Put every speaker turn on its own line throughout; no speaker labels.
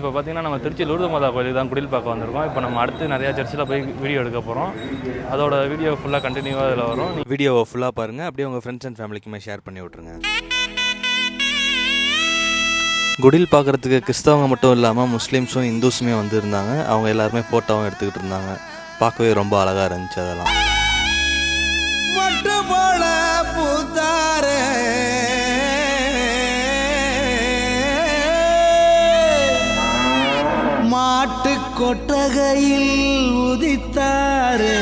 இப்போ பார்த்தீங்கன்னா நம்ம திருச்சி லூர்து மாதா கோயிலுக்கு தான் குடில் பார்க்க வந்திருக்கோம். இப்போ நம்ம அடுத்து நிறையா சர்ச்சில் போய் வீடியோ எடுக்க போகிறோம் அதோட வீடியோ ஃபுல்லாக கண்டினியூவாக இதில் வரும்.
வீடியோவை ஃபுல்லாக பாருங்கள் அப்படியே உங்கள் ஃப்ரெண்ட்ஸ் அண்ட் ஃபேமிலிக்குமே ஷேர் பண்ணி விட்ருங்க குடில் பார்க்குறதுக்கு கிறிஸ்தவங்க மட்டும் இல்லாமல் முஸ்லீம்ஸும் இந்துஸுமே வந்திருந்தாங்க. அவங்க எல்லாருமே ஃபோட்டோவும் எடுத்துக்கிட்டு இருந்தாங்க. பார்க்கவே ரொம்ப அழகாக இருந்துச்சு அதெல்லாம்.
கொட்டகையில் உதித்தாரே.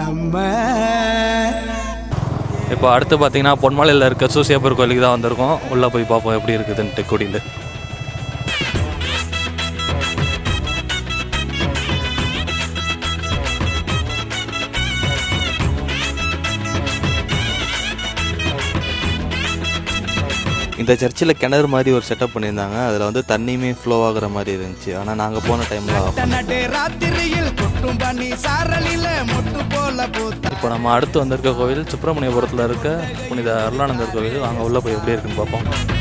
நம்ம
இப்போ அடுத்து பார்த்தீங்கன்னா பொன்மலையில் இருக்க சூசியப்பர் கோயிலுக்கு தான் வந்திருக்கோம். உள்ளே போய் பார்ப்போம் எப்படி இருக்குதுன்ட்டு குடியில்
இந்த சர்ச்சில் கிணறு மாதிரி ஒரு செட்டப் பண்ணியிருந்தாங்க. அதில் வந்து தண்ணியுமே ஃப்ளோ ஆகுற மாதிரி இருந்துச்சு. ஆனால் நாங்கள் போன டைமில்
இப்போ நம்ம அடுத்து வந்திருக்க கோவில் சுப்பிரமணியபுரத்தில் இருக்க புனித அருளானந்தர் கோவில். அங்கே உள்ளே போய் எப்படி இருக்குன்னு பார்ப்போம்.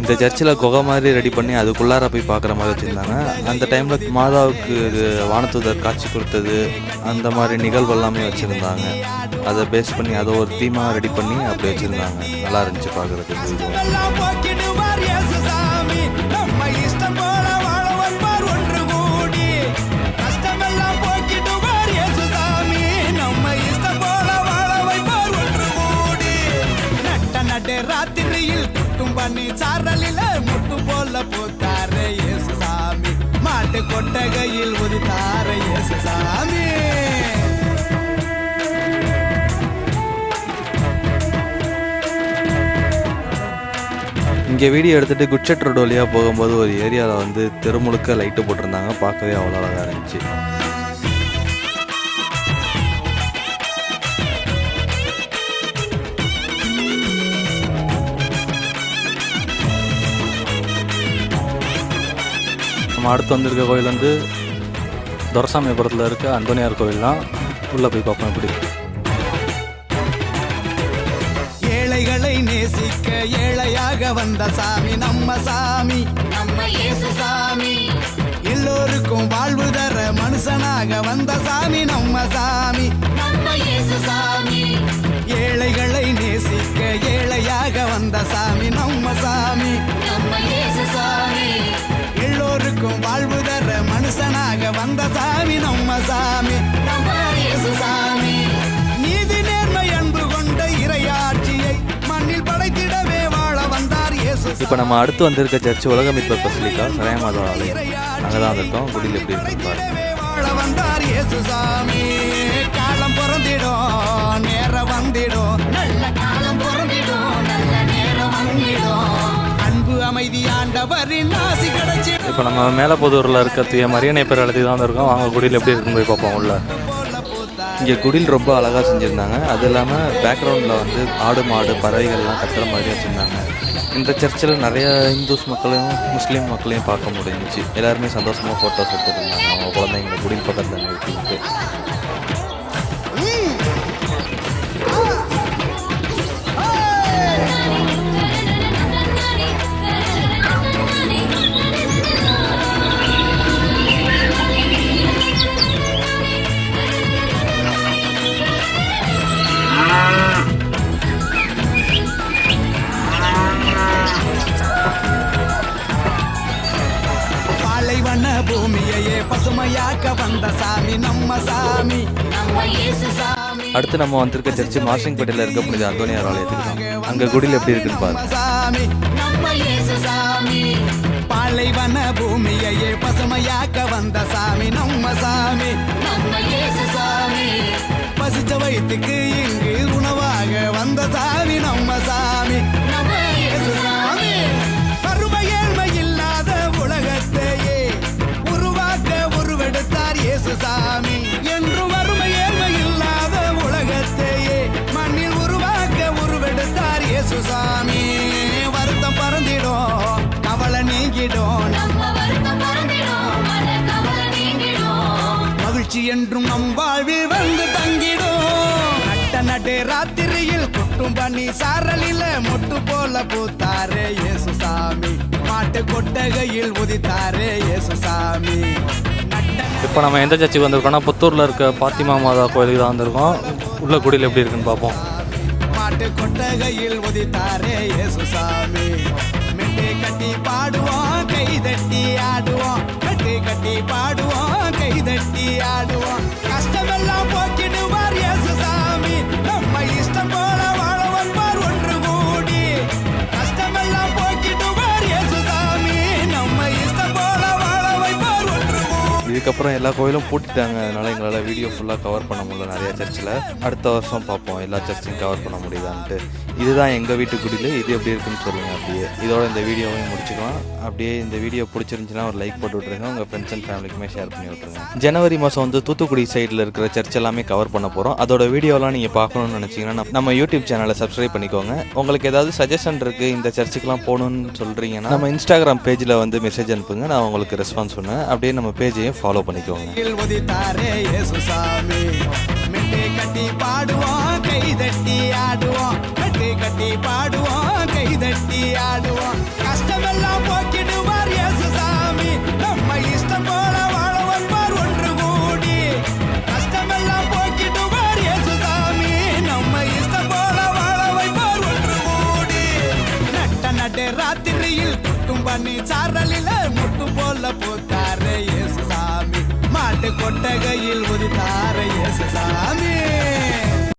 இந்த சர்ச்சில் குகை மாதிரி ரெடி பண்ணி அதுக்குள்ளார போய் பார்க்குற மாதிரி வச்சுருந்தாங்க. அந்த டைமில் மாதாவுக்கு இது வானதூதர் காட்சி கொடுத்தது அந்த மாதிரி நிகழ்வு எல்லாமே வச்சுருந்தாங்க. அதை பேஸ் பண்ணி அதை ஒரு தீமாக ரெடி பண்ணி அப்படி வச்சுருந்தாங்க. நல்லா இருந்துச்சு பார்க்குறதுக்கு.
குட்டும் சாரலில முட்டு போல பூத்தாரே இயேசு சாமி மாட்டு கொட்டகையில் உதித்தார இயேசு சாமி
இங்கே வீடியோ எடுத்துகிட்டு குட்செட் ரோடு வழியாக போகும்போது ஒரு ஏரியாவில் வந்து தெருமுழுக்க லைட்டு போட்டிருந்தாங்க. பார்க்கவே அவ்வளோ அழகாக இருந்துச்சு.
நம்ம அடுத்து வந்திருக்க கோயில் வந்து துரசாமிபுரத்தில் இருக்க அந்தோனியார் கோயில் தான். உள்ளே போய் பார்ப்போம் எப்படி
ஏழைகளை நேசிக்க ஏழையாக வந்த சாமி நம்ம சாமி நம்ம இயேசு சாமி. எல்லோருக்கும் வாழ்வு தர மனுஷனாக வந்த சாமி நம்ம சாமி நம்ம இயேசு சாமி.
இப்போ நம்ம அடுத்து வந்திருக்க சர்ச் உலக மீட்பர் பசிலிக்கா சரையமாதா ஆலயம் அங்கே தான் வந்திருக்கோம். குடியில் எப்படி
சாமி காலம் பிறந்திடும் நேரம் வந்திடும். நல்ல காலம் பிறந்திடும் நல்ல நேரம் வந்திடும். அன்பு அமைதி ஆண்டவரின் ஆசி கிடைச்சிடும்.
இப்போ நம்ம மேலப்புதூரில் இருக்க தூய மரியனை பேர் எழுதி தான் வந்திருக்கோம். வாங்க குடியில் எப்படி இருக்குன்னு போய் பார்ப்போம் உள்ள.
இங்கே குடில் ரொம்ப அழகாக செஞ்சுருந்தாங்க. அது இல்லாமல் பேக்ரவுண்டில் வந்து ஆடு மாடு பறவைகள்லாம் கத்துற மாதிரி வச்சுருந்தாங்க. இந்த சர்ச்சில் நிறையா இந்துஸ் மக்களையும் முஸ்லீம் மக்களையும் பார்க்க முடிஞ்சுச்சு. எல்லாருமே சந்தோஷமாக ஃபோட்டோஸ் எடுத்துருந்தாங்க அவங்க குழந்தைங்களை குடில் பக்கத்தில் நிறுத்திட்டு அடுத்து நம்ம வந்திருக்க சர்ச்சு மார்சிங்பேட்டையில் இருக்க புனித அந்தோனியார் ஆலயத்துக்கு தான் அங்கே எப்படி இருக்குன்னு பாருங்க.
சாமி பாலைவன பூமியையே பசுமையாக்க வந்த சாமி நம்ம சாமி. நம்ம சாமி பசிச்ச வயிற்றுக்கு பறந்திடும் மகிழ்ச்சி என்றும் நம் வாழ்வில் வந்து தங்கிடும். நட்ட நடு ராத்திரியில் குட்டு கொட்டும் பண்ணி சாரலில மொட்டு போல பூத்தாரே இயேசு சாமி மாட்டு கொட்டகையில் உதித்தாரே இயேசு சாமி
இப்போ நம்ம எந்த சர்ச்சுக்கு வந்திருக்கோம்னா புத்தூரில் இருக்க பாத்திமா மாதா கோயிலுக்கு தான் வந்திருக்கோம். உள்ள குடியில் எப்படி இருக்குன்னு பார்ப்போம்.
மாட்டு கொட்டகையில் உதித்தாரே இயேசு சாமி கட்டி பாடுவோம் கை தட்டி ஆடுவோம். மெட்டு கட்டி பாடுவோம் கை தட்டி ஆடுவோம். கஷ்டமெல்லாம்
அதுக்கப்புறம் எல்லா கோயிலும் பூட்டிட்டாங்க. அதனால எங்களால் வீடியோ ஃபுல்லாக கவர் பண்ண முடியல. நிறைய சர்ச்சில் அடுத்த வருஷம் பார்ப்போம். எல்லா சர்ச்சையும் கவர் பண்ண முடியுதான்ட்டு. இதுதான் எங்கள் வீட்டு குடியில் இது எப்படி இருக்குன்னு சொல்லுங்கள் அப்படியே. இதோட இந்த வீடியோவையும் முடிச்சுக்கலாம். அப்படியே இந்த வீடியோ பிடிச்சிருந்துச்சுன்னா ஒரு லைக் போட்டு விட்ருங்க உங்கள் ஃப்ரெண்ட்ஸ் அண்ட் ஃபேமிலிக்குமே ஷேர் பண்ணி விட்ருங்க ஜனவரி மாதம் வந்து தூத்துக்குடி சைடில் இருக்கிற சர்ச் எல்லாமே கவர் பண்ண போகிறோம் அதோட வீடியோலாம் நீங்கள் பார்க்கணும்னு நினச்சிங்கன்னா நம்ம- நம்ம யூடியூப் சேனலை சப்ஸ்கிரைப் பண்ணிக்கோங்க. உங்களுக்கு ஏதாவது சஜஷன் இருக்குது இந்த சர்ச்சுக்கெலாம் போகணுன்னு சொல்கிறீங்கன்னா நம்ம இன்ஸ்டாகிராம் பேஜில் வந்து மெசேஜ் அனுப்புங்க. நான் உங்களுக்கு ரெஸ்பான்ஸ் பண்ணுவேன். அப்படியே நம்ம பேஜையும் ஃபாலோ பண்ணிக்கோங்க.
கஷ்டமெல்லாம் போக்கிடுவார் இயேசு நம்ம இஷ்டம் போல வாழ ஒன்று கூடி. கஷ்டமெல்லாம் போக்கிடுவார் இயேசு நம்ம இஷ்டம் போல வாழ ஒன்று கூடி. நட்ட நட்டு ராத்திரியில் குட்டும் பண்ணி சாரலில முட்டு போல போத்தாரே கொட்டகையில் ஒரு இயேசு சாமி.